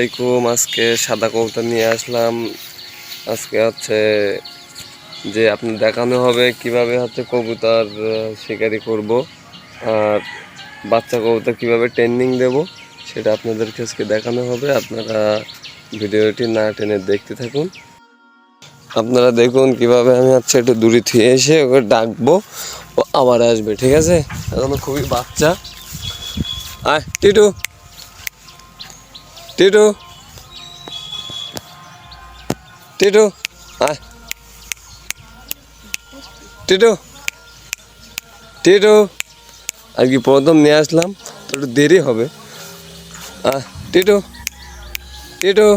আসসালামাইকুম আজকে সাদা কবুতর নিয়ে আসলাম। আজকে হচ্ছে যে আপনি দেখানো হবে কীভাবে হচ্ছে কবুতর শিকারি করব আর বাচ্চা কবুতর কীভাবে ট্রেনিং দেব সেটা আপনাদেরকে আজকে দেখানো হবে। আপনারা ভিডিওটি না টেনে দেখতে থাকুন। আপনারা দেখুন কীভাবে আমি হচ্ছে একটু দূরে থুয়ে এসে ওকে ডাকবো, ও আবার আসবে, ঠিক আছে? এখনও খুবই বাচ্চা। আয়, টিটু। টিটু। টিটু, আয়। টিটু। টিটু আর কি প্রথম নিয়ে আসলাম, তো একটু দেরি হবে। আহ টিটু। টিটু।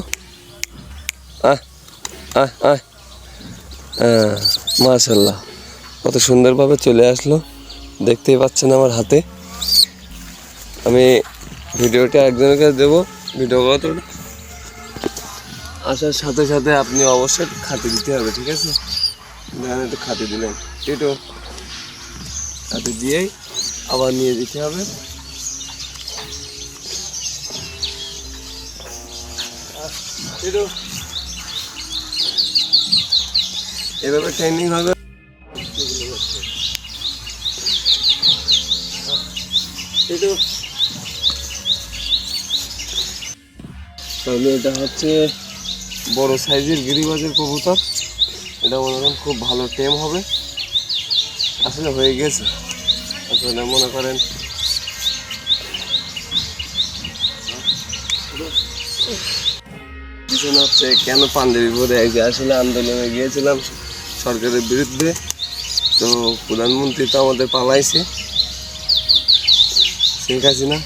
আহ আহ আহ কত সুন্দরভাবে চলে আসলো। দেখতেই পাচ্ছেন আমার হাতে। আমি ভিডিওটা একজনের কাছে দেবো। ভিডিও কত আসার সাথে সাথে আপনি অবশ্যই খাতে দিতে হবে, ঠিক আছে? একটু খাতে দিলেন। একটু খাতে দিয়েই আবার নিয়ে দিতে হবে। এভাবে ট্রেনিং হবে। একটু তাহলে এটা হচ্ছে বড় সাইজের গিরিবাজের কবুতর। এটা মনে করেন খুব ভালো টেম হবে। আসলে হয়ে গেছে। আসলে মনে করেন হচ্ছে কেন পাঞ্জাবি পরে যে আসলে আন্দোলনে গিয়েছিলাম সরকারের বিরুদ্ধে। তো প্রধানমন্ত্রী তো আমাদের পালাইছে। শেখ হাসিনা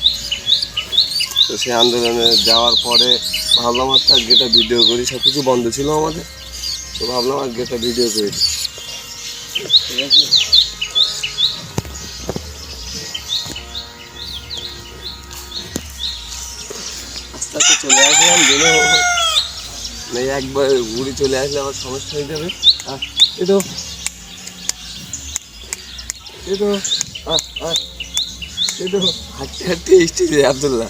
তো সেই আন্দোলনে যাওয়ার পরে ভাবলাম আর আজকে একটা ভিডিও করি। সব কিছু বন্ধ ছিল আমাদের। তো ভাবলাম আর একটা ভিডিও করি। ঠিক আছে আস্তে আস্তে চলে আসলাম দিলে মানে একবার ঘুরে চলে আসলে আবার সমস্যা হয়ে যাবে। আহ, এই তো। এই তো। আহ, আহ, এই তো। হাঁটতে হাঁটতে রে আবদুল্লাহ।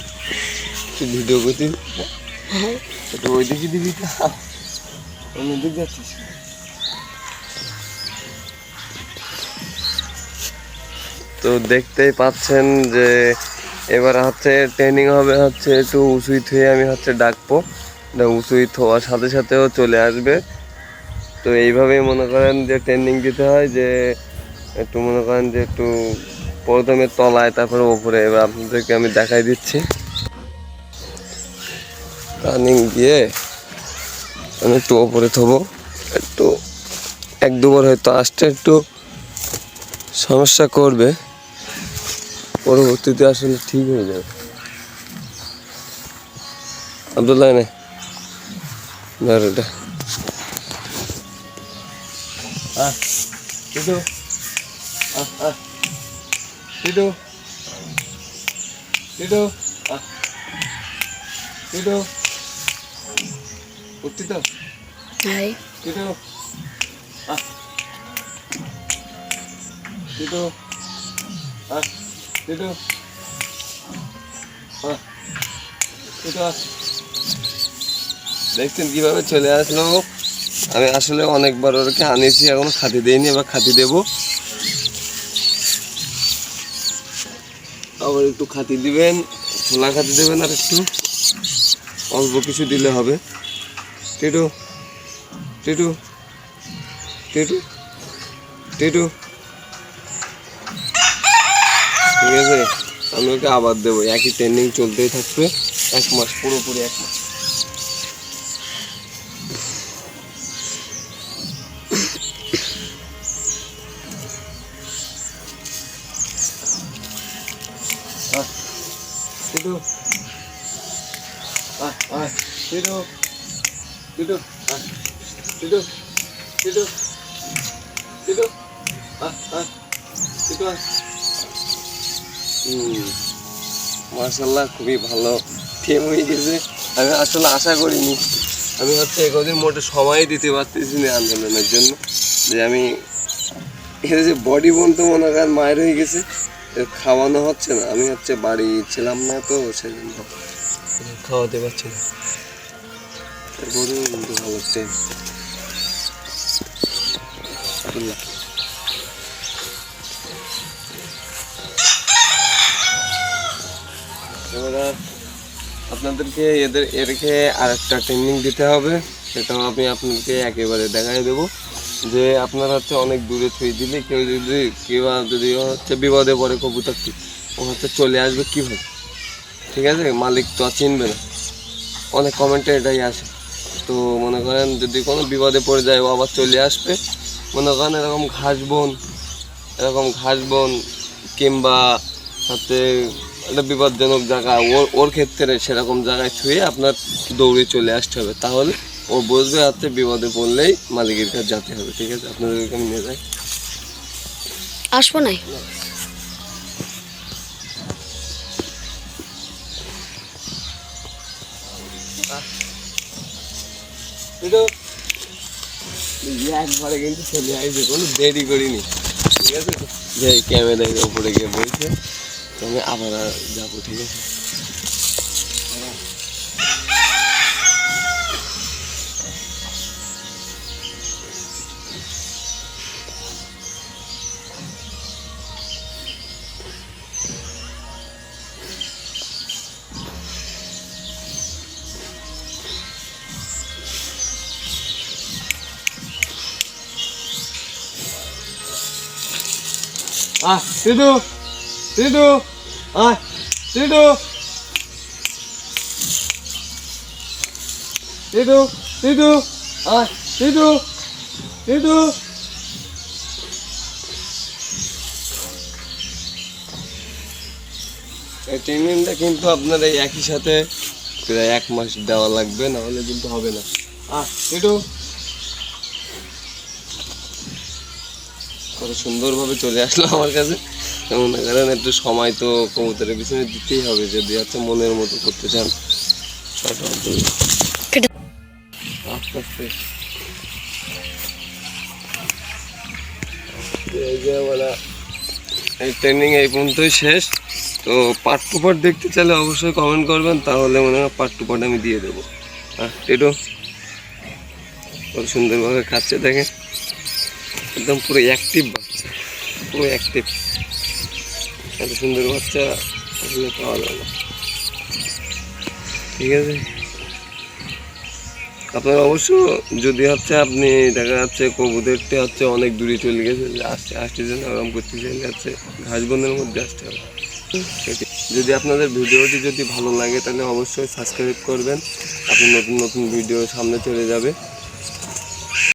ভিডিও করতে। একটু ওই দিকে দিবি যাচ্ছিস। তো দেখতেই পাচ্ছেন যে এবার হচ্ছে ট্রেনিং হবে হচ্ছে একটু উঁচুই থুয়ে আমি হচ্ছে ডাকবো। উঁচুই থোয়ার সাথে সাথেও চলে আসবে। তো এইভাবেই মনে করেন যে ট্রেনিং দিতে হয় যে একটু মনে করেন যে একটু প্রথমে তলায়, তারপরে ওপরে এবার আপনাদেরকে আমি দেখাই দিচ্ছি। রানিং দিয়ে আমি একটু ওপরে থবো, একটু, এক দুবার হয়তো আসতে একটু সমস্যা করবে, পরবর্তীতে আসলে ঠিক হয়ে যাবে। আবদুল্লাহ নে এটা। টিটু উঠতি আহ। দেখছেন কীভাবে চলে আসলো? আমি আসলে অনেকবার ওরকে আনিয়েছি এখন খাতি দিইনি এবার খাতি দেবো। আবার একটু খাতি দিবেন ছোলা খাতি দেবেন আর একটু। অল্প কিছু দিলে হবে। টিটু টিটু টিটু টিটু। ঠিক আছে, আমি ওকে আবার দেবো। একই ট্রেনিং চলতেই থাকবে। এক মাস, পুরোপুরি এক মাস। টিটু। আয় আয় টিটু আয় হুম। মার্শাল্লাহ খুবই ভালো। টেম হয়ে গেছে। আমি আসলে আশা করিনি। আমি হচ্ছে একদিন মোটে সময় দিতে পারতেছি না আন্দোলনের জন্য। যে আমি এটা যে বডি বোন তো মনে করেন মায়ের হয়ে গেছে খাওয়ানো হচ্ছে না। আমি হচ্ছে বাড়ি ছিলাম না তো সেজন্য খাওয়াতে পারছি না। তারপরেও কিন্তু ভালো আর আপনাদেরকে এদের এরকে আরেকটা ট্রেনিং দিতে হবে, সেটাও আমি আপনাদেরকে একেবারে দেখাই দেবো। যে আপনারা হচ্ছে অনেক দূরে থুই দিলে কেউ যদি, কেউ আর যদি হচ্ছে বিপদে পড়ে কবুতরটি ও হচ্ছে চলে আসবে কীভাবে? ঠিক আছে? মালিক তো আর চিনবে না। অনেক কমেন্টে এটাই আসে। তো মনে করেন যদি কোনো বিপদে পড়ে যায় ও আবার চলে আসবে, মনে করেন এরকম ঘাস বন, এরকম ঘাস বন কিংবা হচ্ছে একটা বিপজ্জনক জায়গা, ওর ওর ক্ষেত্রে সেরকম জায়গায় ছুঁয়ে আপনার দৌড়ে চলে আসতে হবে। তাহলে ও বুঝবে হাতে বিপদে পড়লেই মালিকের কাছে যেতে হবে। ঠিক আছে? আপনাদেরকে আমি নিয়ে যাই। আসব নাই? কিন্তু কিন্তু আসবে, কোনো দেরি করিনি। ঠিক আছে? যে ক্যামেরার উপরে গিয়ে বলছে তবে আবার যাব, ঠিক আছে? আহ সিধু সিধু আয় সিধু। সিধু সিধু আয় সিধু সিধু। এই ট্রেনিংটা কিন্তু আপনার এই একই সাথে প্রায় এক মাস দেওয়া লাগবে না হলে কিন্তু হবে না। আহ সিধু। কত সুন্দরভাবে চলে আসলো আমার কাছে। মনে করেন একটু সময় তো কবুতরের পিছনে দিতেই হবে যদি হচ্ছে মনের মতো করতে চান। আস্তে আস্তে। এই যে বলা এই ট্রেনিং এই পর্যন্তই শেষ। তো পার্ট টু পার্ট দেখতে চাইলে অবশ্যই কমেন্ট করবেন তাহলে মনে হয় পার্ট টু পার্ট আমি দিয়ে দেবো। হ্যাঁ একটু কত সুন্দরভাবে খাচ্ছে দেখেন। একদম পুরো অ্যাক্টিভ বাচ্চা। পুরো অ্যাক্টিভ এত সুন্দর বাচ্চা আসলে পাওয়া যায় না। ঠিক আছে? আপনার অবশ্য যদি হচ্ছে আপনি দেখা যাচ্ছে কবুতরটি হচ্ছে অনেক দূরে চলে গেছে, যে আসতে যেন আরাম করতে চাইলে হচ্ছে ঘাস বনের মধ্যে আসতে হবে। যদি আপনাদের ভিডিওটি যদি ভালো লাগে তাহলে অবশ্যই সাবস্ক্রাইব করবেন। আপনি নতুন নতুন ভিডিও সামনে চলে যাবে।